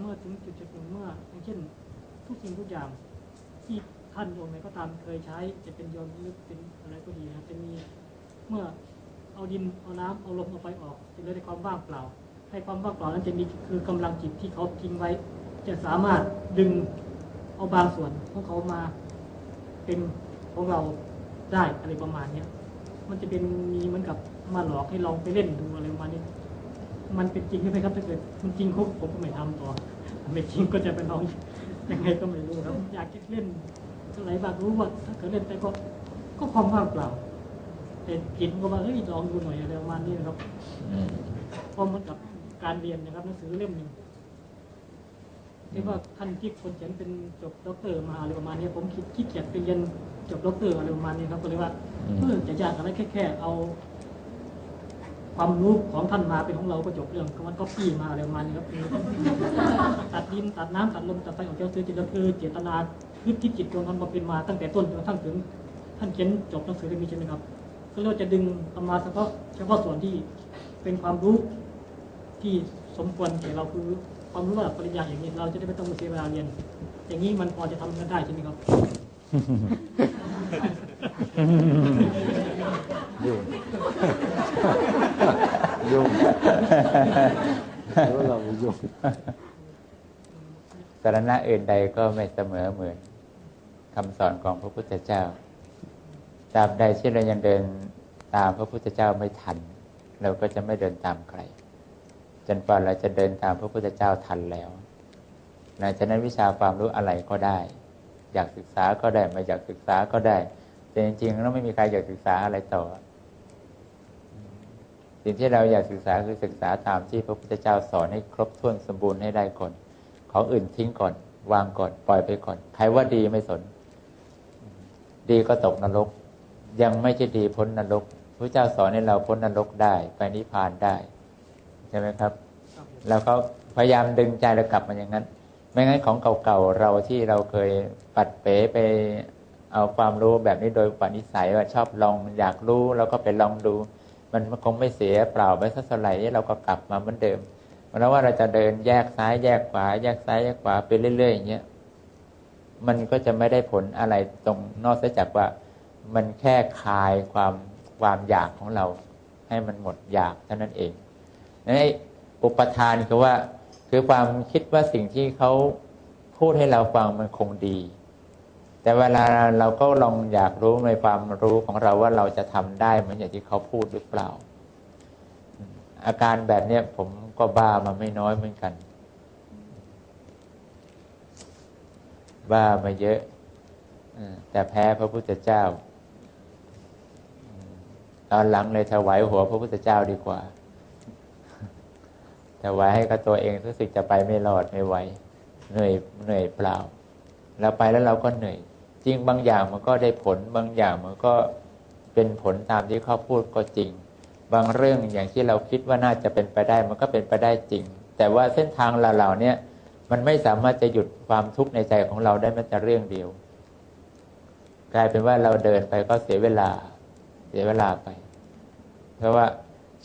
เมื่อถึงจุดจุดหนึ่งเมื่ออย่างเช่นทุกสิ่งทุกอย่างที่ท่านโยมไหนก็ตามเคยใช้ จะเป็นโยมหรือเป็นอะไรก็ดีนะจะมีเมื่อเอาดินเอาน้ำเอาลมเอาไฟออกจะเหลือแต่ความว่างเปล่า ให้ความว่างเปล่านั้นจะมีคือกำลังจิตที่เขาทิ้งไว้ จะสามารถดึงเอาบางส่วนของเขามาเป็นของเราได้อะไรประมาณเนี้ยมันจะเป็นมีเหมือนกับมาหลอกให้ลองไปเล่นดูอะไรประมาณนี้ มันเป็นจริงใช่ไหมครับ ถ้าเกิดมันจริงคุกผมก็ไม่ทำต่อไม่จริงก็จะไปลองยังไงก็ไม่รู้ครับ อยากจะเล่นอะไรบ้างรู้ว่า ถ้าเกิดเล่นไปก็ก็ความว่างเปล่าแต่กินก็ว่าเฮ้ยลองดูหน่อยอะไรประมาณนี้นะครับอืมเพราะเหมือนกับการเรียนนะครับหนังสือเล่มหนึ่งที่ว่าท่านที่คนเขียนเป็นจบด็อกเตอร์มาอะไรประมาณนี้ผมคิดขี้เกียจไปเรียนจบด็อกเตอร์อะไรประมาณนี้ครับก็เลยว่าเออจะยากอะไรแค่แค่เอา ความรู้ของท่านมาเป็นของเราก็จบเรื่องมันก็ปี้มาอะไรประมาณนี้ครับตัดดินตัดน้ำตัดลมตัดไฟขออกจาซื้อจิตก็คือเจตนาคิดที่จิตดวงท่านมาเป็นมาตั้งแต่ต้นจนกระทั่งถึง ท่านเขียนจบหนังสือเล่มนี้ใช่ไหมครับก็เราจะดึงเอามาเฉพาะเฉพาะส่วนที่เป็นความรู้ที่สมควรแก่เราคือความรู้ระดับปริญญาอย่างนี้เราจะได้ไม่ต้องเสียเวลาเรียน อย่างนี้มันพอจะทำกันได้ใช่ไหมครับ ยุ่ง ยุ่งรู้เรายุ่งสารณะอื่นใดก็ไม่เสมอเหมือนคำสอนของพระพุทธเจ้าตราบใดที่เรายังเดินตามพระพุทธเจ้าไม่ทัน เราก็จะไม่เดินตามใคร จนกว่าเราจะเดินตามพระพุทธเจ้าทันแล้วหลังจากนั้นวิชาความรู้อะไรก็ได้ อยากศึกษาก็ได้ไม่อยากศึกษาก็ได้ แต่จริงๆแล้วไม่มีใครอยากศึกษาอะไรต่อ สิ่งที่เราอยากศึกษาคือศึกษาตามที่พระพุทธเจ้าสอนให้ครบถ้วนสมบูรณ์ให้ได้ก่อนของอื่นทิ้งก่อน วางก่อนปล่อยไปก่อน ใครว่าดีไม่สน ดีก็ตกนรก ยังไม่ใช่ดีพ้นนรกพระเจ้าสอนให้เราพ้นนรกได้ ไปนิพพานได้ใช่ไหมครับ แล้วก็พยายามดึงใจเรากลับมาอย่างนั้น ไม่งั้นของเก่าๆเราที่เราเคยปัดเป๋ไปเอาความรู้แบบนี้โดยปณิสัยว่าชอบลองอยากรู้เราก็ไปลองดู มันคงไม่เสียเปล่าไปสักเท่าไหร่เราก็กลับมาเหมือนเดิมเพราะว่าเราจะเดินแยกซ้ายแยกขวา แยกซ้ายแยกขวาไปเรื่อยๆอย่างเงี้ยมันก็จะไม่ได้ผลอะไรตรงนอกจากว่า มันแค่คลายความความอยากของเรา ให้มันหมดอยากเท่านั้นเองนั่นอุปทานคือว่า คือความคิดว่าสิ่งที่เขาพูดให้เราฟังมันคงดี แต่เวลาเราก็ลองอยากรู้ในความรู้ของเราว่าเราจะทำได้เหมือนอย่างที่เขาพูดหรือเปล่า อาการแบบเนี้ยผมก็บ้ามาไม่น้อยเหมือนกัน บ้ามาเยอะแต่แพ้พระพุทธเจ้า ตอนหลังเลยถวายหัวพระพุทธเจ้าดีกว่าถวายให้กับตัวเองรู้สึกจะไปไม่รอดไม่ไหวเหนื่อยเหนื่อยเปล่าเราไปแล้วเราก็เหนื่อย จริงบางอย่างมันก็ได้ผลบางอย่างมันก็เป็นผลตามที่เขาพูดก็จริง บางเรื่องอย่างที่เราคิดว่าน่าจะเป็นไปได้มันก็เป็นไปได้จริง แต่ว่าเส้นทางเหล่าเนี่ยมันไม่สามารถจะหยุดความทุกข์ในใจของเราได้แม้แต่เรื่องเดียว กลายเป็นว่าเราเดินไปก็เสียเวลาเสียเวลาไป เพราะว่า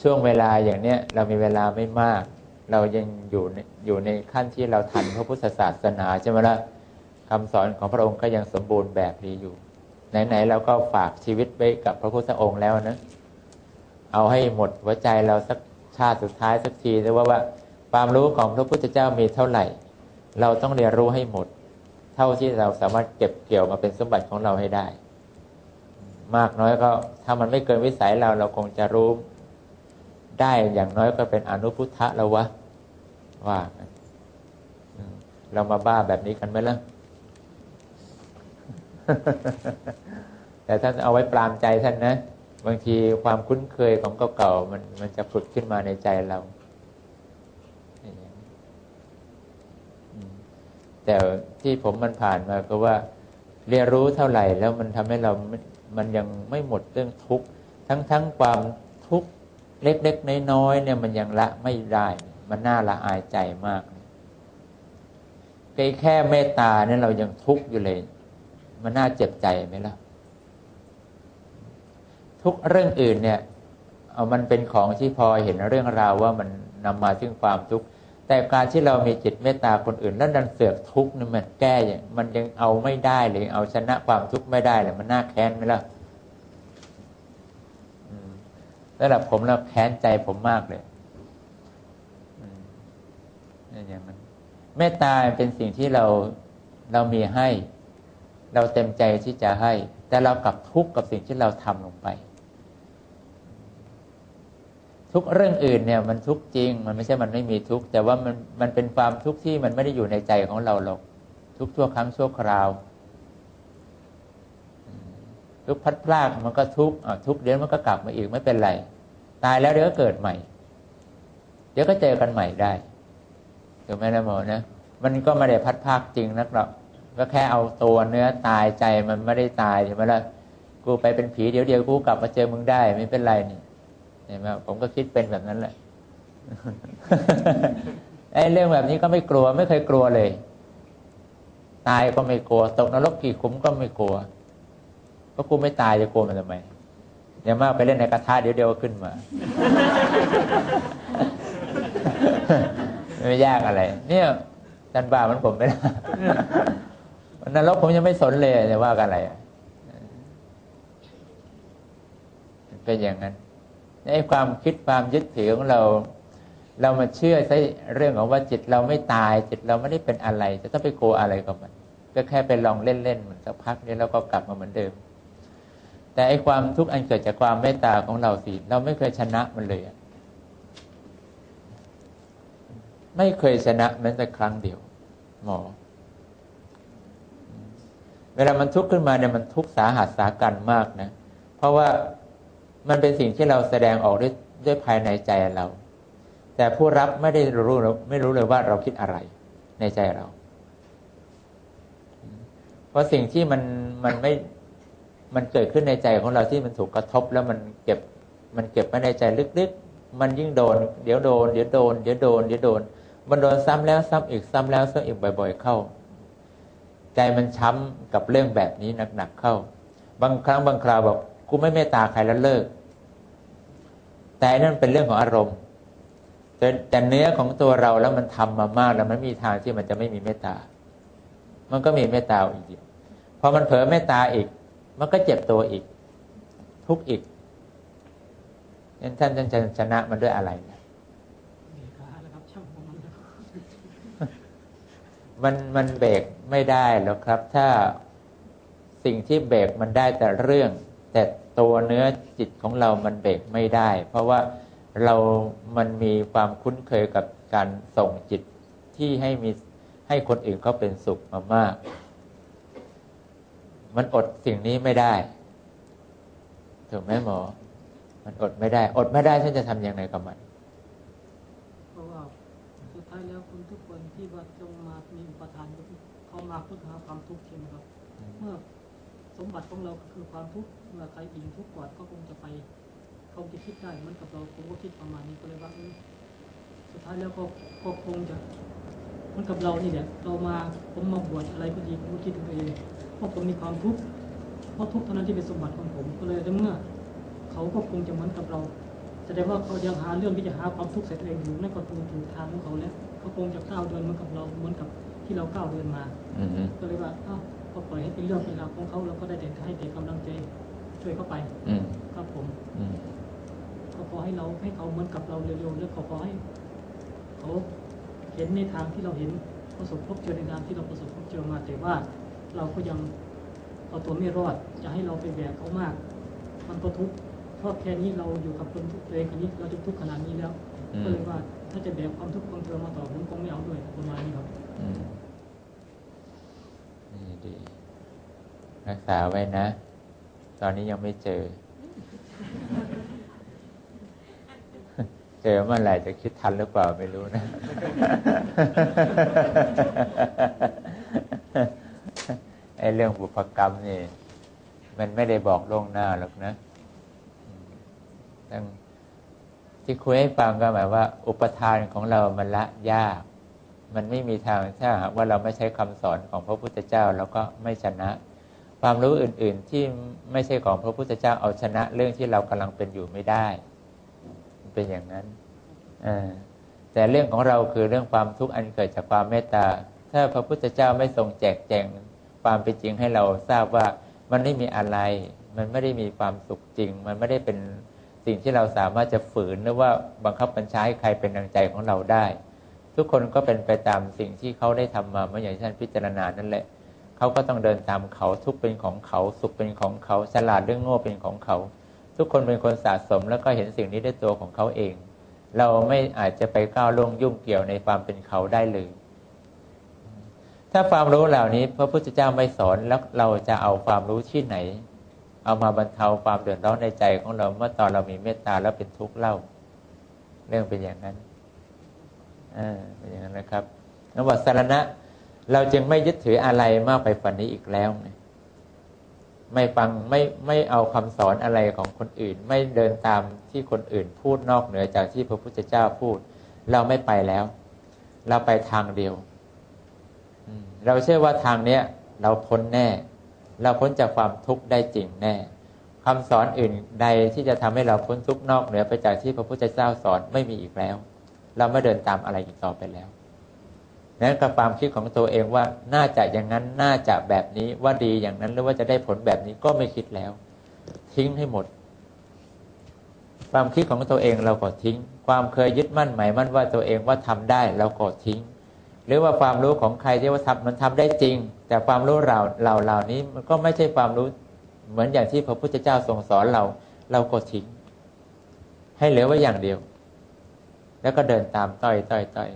ช่วงเวลาอย่างเนี้ยเรามีเวลาไม่มาก เรายังอยู่ในอยู่ในขั้นที่เราทันพระพุทธศาสนาใช่ไหมล่ะ คำสอนของพระองค์ก็ยังสมบูรณ์แบบดีอยู่ ไหนๆเราก็ฝากชีวิตไว้กับพระพุทธองค์แล้วนะ เอาให้หมดหัวใจเราสักชาติสุดท้ายสักทีแต่ว่าว่า ความรู้ของพระพุทธเจ้ามีเท่าไหร่ เราต้องเรียนรู้ให้หมด เท่าที่เราสามารถเก็บเกี่ยวมาเป็นสมบัติของเราให้ได้ มากน้อยก็ถ้ามันไม่เกินวิสัยเราเราคงจะรู้ได้อย่างน้อยก็เป็นอนุพุทธะแล้ววะว่าเรามาบ้าแบบนี้กันไหมล่ะ แต่ท่านเอาไว้ปรามใจท่านนะ บางทีความคุ้นเคยของเก่าๆมันมันจะผุดขึ้นมาในใจเรา แต่ที่ผมมันผ่านมาก็ว่า เรียนรู้เท่าไหร่แล้วมันทำให้เรา มันยังไม่หมดเรื่องทุกข์ทั้งทั้งความทุกข์เล็กๆน้อยๆเนี่ยมันยังละไม่ได้ มันน่าละอายใจมากแค่แค่เมตตาเนี่ยเรายังทุกข์อยู่เลย มันน่าเจ็บใจไหมล่ะ ทุกเรื่องอื่นเนี่ยเอามันเป็นของที่พอเห็นเรื่องราวว่ามันนำมาซึ่งความทุกข์แต่การที่เรามีจิตเมตตาคนอื่น แล้วดันเสือกทุกข์นี่มันแก้ย่างมันยังเอาไม่ได้เลยเอาชนะความทุกข์ไม่ได้เลยมันน่าแค้นไหมล่ะอืมสำหรับผมแล้วแค้นใจผมมากเลยอย่างนั้นเมตตาเป็นสิ่งที่เราเรามีให้ เราเต็มใจที่จะให้ แต่เรากลับทุกข์กับสิ่งที่เราทำลงไป ทุกเรื่องอื่นเนี่ยมันทุกข์จริง มันไม่ใช่มันไม่มีทุกข์แต่ว่ามันมันเป็นความทุกข์ที่มันไม่ได้อยู่ในใจของเราหรอก ทุกชั่วครั้งชั่วคราวทุกพัดพลากมันก็ทุกข์ทุกเดี๋ยวมันก็กลับมาอีกไม่เป็นไร ตายแล้วเดี๋ยวก็เกิดใหม่ เดี๋ยวก็เจอกันใหม่ได้ถูกไหมนะโมอนะมันก็ไม่ได้พัดพากจริงนักหรอก ก็แค่เอาตัวเนื้อตายใจมันไม่ได้ตายใช่ไหมล่ะกูไปเป็นผีเดี๋ยวเดียวกูกลับมาเจอมึงได้ ไม่เป็นไรนี่เห็นไหมผมก็คิดเป็นแบบนั้นแหละไอ้เรื่องแบบนี้ก็ไม่กลัวไม่เคยกลัวเลย ตายก็ไม่กลัว ตกนรกกี่ขุมก็ไม่กลัวก็กูไม่ตายจะกลัวมันทำไมอย่ามากไปเล่นในกระทะเดี๋ยวเดียวก็ขึ้นมา ไม่ยากอะไร เนี่ยจันบ้ามันผมไม่ได้ นรกผมยังไม่สนเลยจะว่ากันอะไรอะเป็นอย่างนั้นไอ้ความคิดความยึดถือของเรา เรามาเชื่อใช้เรื่องของว่าจิตเราไม่ตาย จิตเราไม่ได้เป็นอะไร จะต้องไปกลัวอะไรกับมัน ก็แค่ไปลองเล่นๆเหมือนสักพักนี้แล้วก็กลับมาเหมือนเดิม แต่ไอ้ความทุกข์อันเกิดจากความเมตตาของเราสิเราไม่เคยชนะมันเลยไม่เคยชนะแม้แต่ครั้งเดียว หมอ เวลามันทุกข์ขึ้นมาเนี่ยมันทุกข์สาหัสสากันมากนะ เพราะว่ามันเป็นสิ่งที่เราแสดงออกด้วยด้วยภายในใจเรา แต่ผู้รับไม่ได้รู้ไม่รู้เลยว่าเราคิดอะไรในใจเรา เพราะสิ่งที่มันมันไม่มันเกิดขึ้นในใจของเราที่มันถูกกระทบแล้วมันเก็บมันเก็บไว้ในใจลึกๆ มันยิ่งโดน เดี๋ยวโดน เดี๋ยวโดน เดี๋ยวโดน เดี๋ยวโดน มันโดนซ้ำแล้วซ้ำอีกซ้ำแล้วซ้ำอีกบ่อย ๆ เข้า ใจมันช้ำกับเรื่องแบบนี้หนักๆเข้า บางครั้งบางคราวบอกกูไม่เมตตาใครแล้วเลิก แต่นั่นเป็นเรื่องของอารมณ์แต่แต่เนื้อของตัวเราแล้วมันทำมามากแล้วมันมีทางที่มันจะไม่มีเมตตา มันก็มีเมตตาอีกพอมันเผลอเมตตาอีก มันก็เจ็บตัวอีก ทุกข์อีกงั้นท่านท่านจะชนะมันด้วยอะไรนะ เบียขาแล้วครับช่างของมันนะครับ มันมันเบรกไม่ได้หรอกครับ ถ้าสิ่งที่เบรกมันได้แต่เรื่อง แต่ตัวเนื้อจิตของเรามันเบรกไม่ได้ เพราะว่าเรามันมีความคุ้นเคยกับการส่งจิตที่ให้มีให้คนอื่นเขาเป็นสุขมามาก มันอดสิ่งนี้ไม่ได้ ถูกไหมหมอ มันอดไม่ได้ อดไม่ได้ท่านจะทำยังไงกับมัน เพราะว่าสุดท้ายแล้วคนทุกคนที่ว่าจงมามีอุปทานก็ คือเขามาเพื่อหาความทุกข์ใช่ไหมครับ เมื่อสมบัติของเราก็คือความทุกข์เมื่อใครอิงทุกข์ก่อนก็คงจะไปเขาจะคิดได้เหมือนกับเราผมก็คิดประมาณนี้ก็เลยว่าเออสุดท้ายแล้วก็ก็คงจะเหมือนกับเรานี่แหละเรามาผมมาบวชอะไรก็ดีผมก็คิดถึงตัวเองเพราะผมมีความทุกข์เพราะทุกข์เท่านั้นที่เป็นสมบัติของผมก็เลยในเมื่อ เขาก็คงจะเหมือนกับเรา แสดงว่าเขายังหาเรื่องที่จะหาความทุกข์ใส่ตัวเองอยู่นั่นก็คงถูกทางของเขาแล้วเขาคงจะก้าวเดินเหมือนกับเราเหมือนกับที่เราก้าวเดินมาอือฮึก็เลยว่าอ้าวก็ปล่อยให้เป็นเรื่องเป็นราวของเขาเราก็ได้แต่ให้แต่กำลังใจช่วยเขาไปอืมครับผมอืมก็ขอให้เราให้เขาเหมือนกับเราเร็วๆแล้วก็ขอให้เขาเห็นในทางที่เราเห็นประสบพบเจอในทางที่เราประสบพบเจอมาแต่ว่าเราก็ยังเอาตัวไม่รอดจะให้เราไปแบกเขามาก มันก็ทุกข์ เพราะแค่นี้เราอยู่กับคนทุกข์ตัวเองคนนี้เราจะทุกข์ขนาดนี้แล้วอืก็มเลยว่าถ้าจะแบกความทุกข์ของเธอมาต่อผมคงไม่เอาด้วยประมาณนี้ครับอืมนี่ดี รักษาไว้นะ ตอนนี้ยังไม่เจอ เจอเมื่อไหร่จะคิดทันหรือเปล่าไม่รู้นะ ไอ้เรื่องบุพกรรมนี่ มันไม่ได้บอกล่วงหน้าหรอกนะอืม ตั้งที่คุยให้ฟังก็หมายว่า อุปทานของเรามันละยาก มันไม่มีทางถ้าหากว่าเราไม่ใช้คำสอนของพระพุทธเจ้าเราก็ไม่ชนะ ความรู้อื่น ๆที่ไม่ใช่ของพระพุทธเจ้าเอาชนะ เรื่องที่เรากำลังเป็นอยู่ไม่ได้เป็นอย่างนั้นอแต่เรื่องของเราคือเรื่องความทุกข์อันเกิดจากความเมตตา ถ้าพระพุทธเจ้าไม่ทรงแจกแจงความเป็นจริงให้เราทราบว่ามันไม่มีอะไร มันไม่ได้มีความสุขจริง มันไม่ได้เป็น สิ่งที่เราสามารถจะฝืนหรือว่าบังคับบัญชาให้ใครเป็นดังใจของเราได้ ทุกคนก็เป็นไปตามสิ่งที่เขาได้ทำมาเมื่ออย่างที่ท่านพิจารณานั่นแหละเขาก็ต้องเดินตามเขาทุกเป็นของเขาสุขเป็นของเขาฉลาดเรื่องโง่เป็นของเขา ทุกคนเป็นคนสะสมแล้วก็เห็นสิ่งนี้ด้วยตัวของเขาเอง เราไม่อาจจะไปก้าวล่วงยุ่งเกี่ยวในความเป็นเขาได้เลยถ้าความรู้เหล่านี้พระพุทธเจ้าไม่สอนแล้วเราจะเอาความรู้ที่ไหน เอามาบรรเทาความเดือดร้อนในใจของเราเมื่อตอนเรามีเมตตาแล้วเป็นทุกข์เล่า เรื่องเป็นอย่างนั้นอ่าเป็นอย่างนั้นนะครับนวัสารณะ เราจึงไม่ยึดถืออะไรมากไปฝันนี้อีกแล้วไงไม่ฟังไม่ไม่เอาคำสอนอะไรของคนอื่น ไม่เดินตามที่คนอื่นพูดนอกเหนือจากที่พระพุทธเจ้าพูด เราไม่ไปแล้ว เราไปทางเดียวเราเชื่อว่าทางเนี้ย เราพ้นแน่ เราพ้นจากความทุกข์ได้จริงแน่คำสอนอื่นใดที่จะทำให้เราพ้นทุกข์นอกเหนือไปจากที่พระพุทธเจ้าสอนไม่มีอีกแล้ว เราไม่เดินตามอะไรอีกต่อไปแล้วนั้นกับความคิดของตัวเองว่าน่าจะอย่างนั้นน่าจะแบบนี้ว่าดีอย่างนั้นหรือว่าจะได้ผลแบบนี้ก็ไม่คิดแล้ว ทิ้งให้หมด ความคิดของตัวเองเราก็ทิ้ง ความเคยยึดมั่นหมายมั่นว่าตัวเองว่าทำได้เราก็ทิ้ง หรือว่าความรู้ของใครที่ว่าทำมันทำได้จริง แต่ความรู้เราเราเหล่านี้มันก็ไม่ใช่ความรู้เหมือนอย่างที่พระพุทธเจ้าทรงสอนเรา เราก็ทิ้ง ให้เหลือไว้อย่างเดียว แล้วก็เดินตามต้อยต้อยต้อย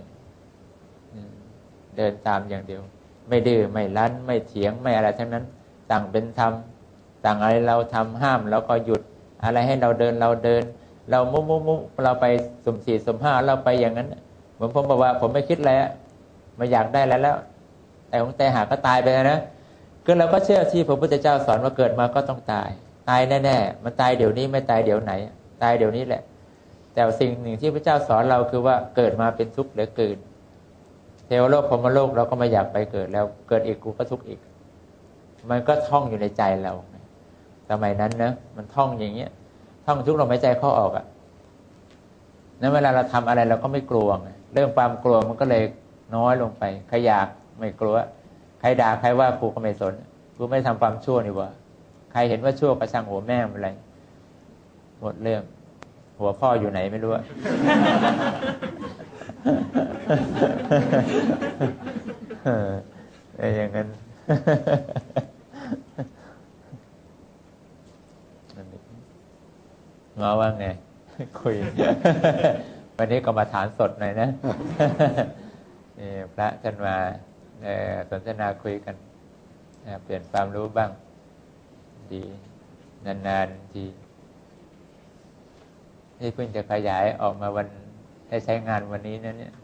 เดินตามอย่างเดียว ไม่ดื้อไม่รั้น ไม่เถียงไม่อะไรทั้งนั้นต่างเป็นธรรมต่างอะไรเราทำห้ามเราก็หยุดอะไรให้เราเดินเราเดิน เรามุมุมุเราไปสุ่มสี่สุ่มห้าเราไปอย่างนั้นเหมือนผมบอกว่า ผมไม่คิดแล้ว ไม่อยากได้แล้วแล้ว แต่ของแต่หาก็ตายไปแล้วนะก็เราก็เชื่อที่พระพุทธเจ้าสอนว่าเกิดมาก็ต้องตาย ตายแน่ๆมันตายเดี๋ยวนี้ไม่ตายเดี๋ยวไหน ตายเดี๋ยวนี้แหละ แต่สิ่งหนึ่งที่พระเจ้าสอนเราคือว่าเกิดมาเป็นทุกข์เหลือเกินเทวโลกพรมโลกเราก็ไม่อยากไปเกิดแล้วเกิดอีกกูก็ทุกข์อีก มันก็ท่องอยู่ในใจเราสมัยนั้นนะมันท่องอย่างเงี้ย ท่องทุกลมหายใจเข้าออกอะ่ะนั้นเวลาเราทำอะไรเราก็ไม่กลัว เรื่องความกลัวมันก็เลย น้อยลงไปใครอยากไม่กลัว ใครด่าใครว่ากูก็ไม่สนกูไม่ทำความชั่วนี่ว่าใครเห็นว่าชั่วก็ช่างหัวแม่งอะไร หมดเรื่อง หัวพ่ออยู่ไหนไม่รู้อะเออไอ้อย่างนั้นงอว่าไง คุย วันนี้ก็มาฐานสดหน่อยนะ พระท่านมาสนทนาคุยกันเปลี่ยนความรู้บ้าง ดี นานๆทีนี่เพิ่งจะขยายออกมาวันได้ใช้งานวันนี้นะเนี่ย